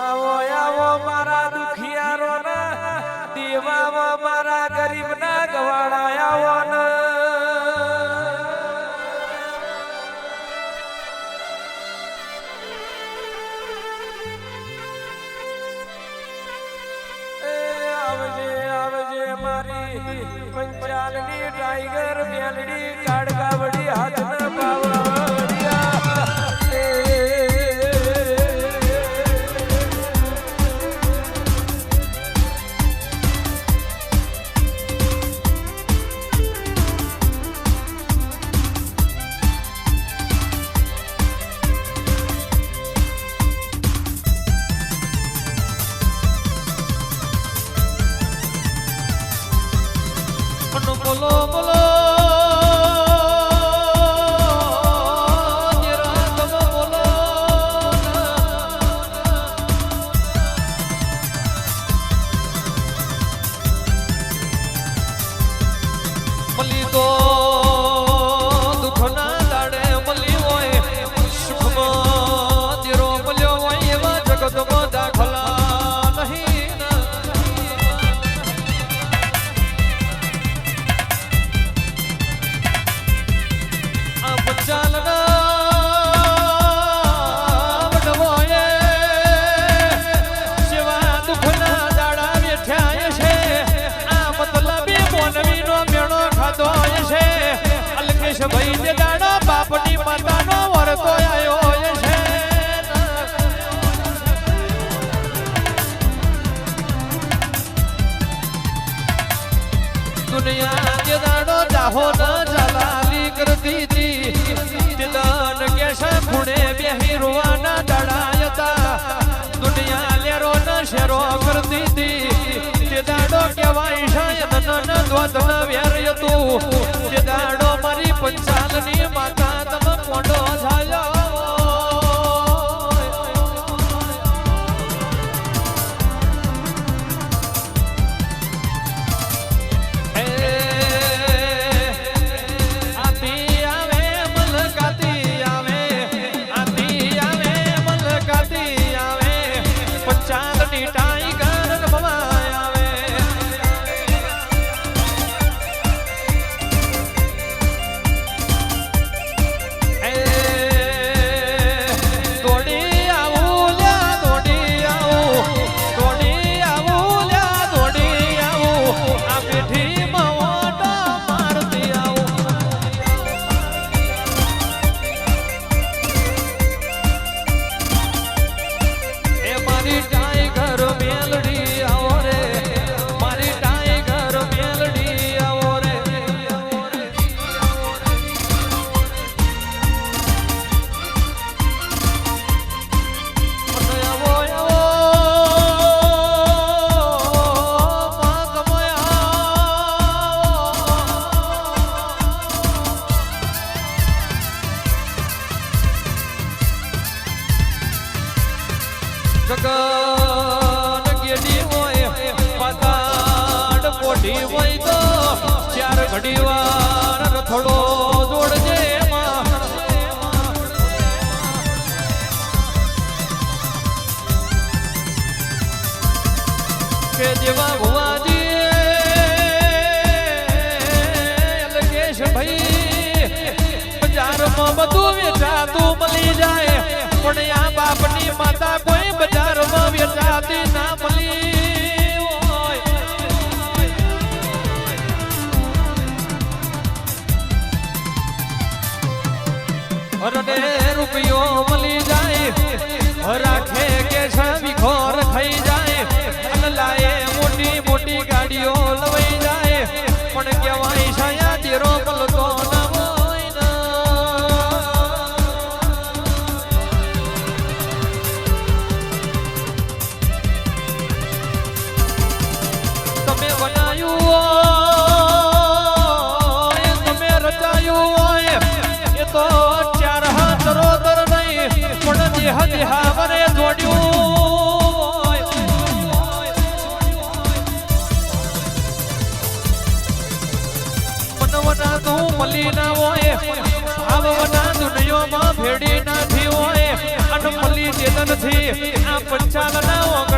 આવો આવો મારા દુખિયારો ને દેવાવો મારા ગરીબ ના ગવાડા આવો ને. આવજે આવજે મારી પંચાલની ટાઈગર બેલડી કાડકાવડી બોલો બોલો. દુનિયા જે દાડો ચાહો ન જલાલી કરતી હતી. તે દાન કેશા ખૂણે બેહી રોવાના દડાયતા દુનિયા લેરો ન શેરો કરતી હતી. તે દાડો કેવાય શાયદ ન દ્વત વેર હતું. ગગન ગેડી હોય ભુવાજી લગેશ ભાઈ બજારમાં બધું વેચાતું મળી જાય, પણ આ બાપની માતા કોઈ બજારમાં વેચાતી ના મળી. ના દુનિયામાં ભેડી નથી હોય અન મળી ભક્તિ ચેતનથી આ પંચાલના ઓગણે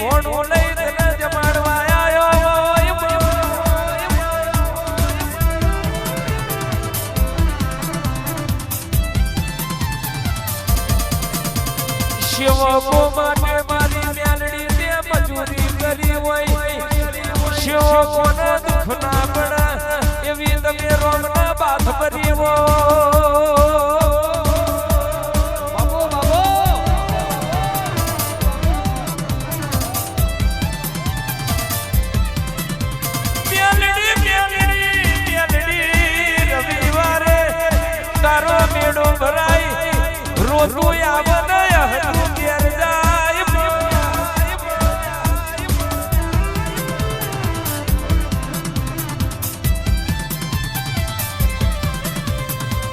ભોણું લઈ તને જમાડવા આવ્યો સેવકો માટે મારી મેલડી તે મજૂરી કરી હોય. સેવકોને દુઃખ ના પડે એવી તમે રોમના બાથ ભરી હોય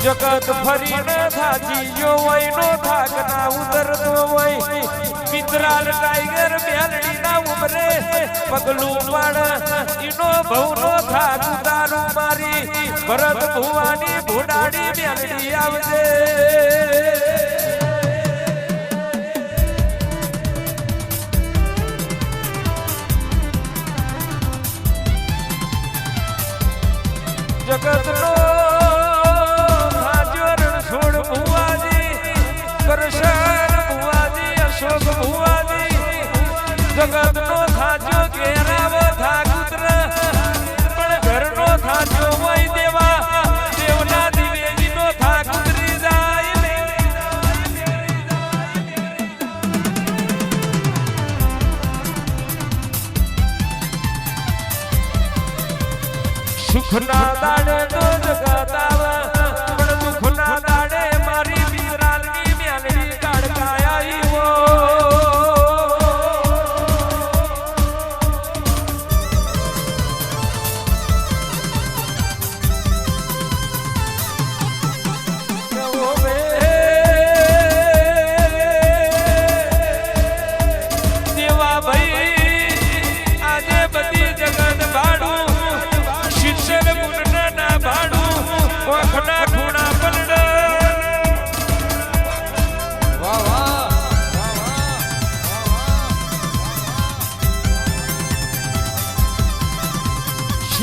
જગત ફરીને થાકી ગયો હોય, નો થાક ના ઉતરતો હોય. મિત્રાલ ટાઈગર બેલડી ના ઉમરે પગલું પણ ઈનો ભવનો થાક ઉતારું મારી. ભરત ભુવાની ભોડાડી બેલડી આવજે. જગતનો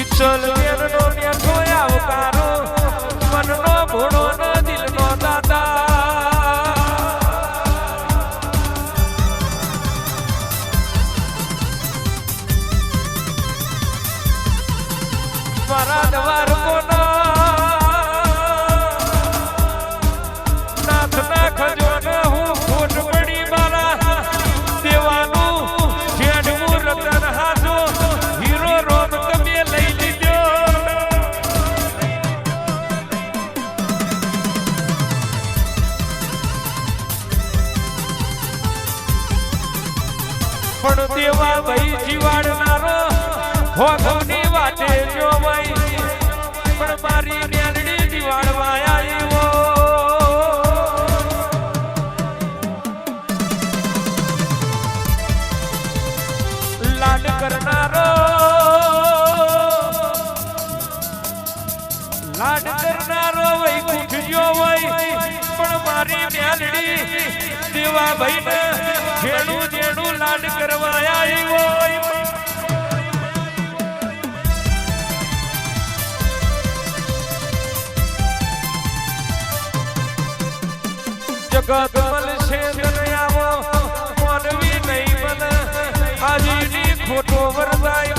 શીતલ બેનનો નેઠો આવકારો મનનો ભોળો ન દિલનો દાદા મારા દ્વાર પણ દેવા ભાઈ જીવાડનારો હોગવની વાટે જો ભાઈ પણ મારી મેલડી જીવાડવા આવ્યો લાડ કરનારો લાડ કરનારો વૈકુંઠ જો પણ મારી મેલડી દેવા ભાઈને જેણું જેણું લાડ કરવાયા આવ્યો જગત મળશે આવો માનવી નહીં બને. હાજીની ખોટો વરદાય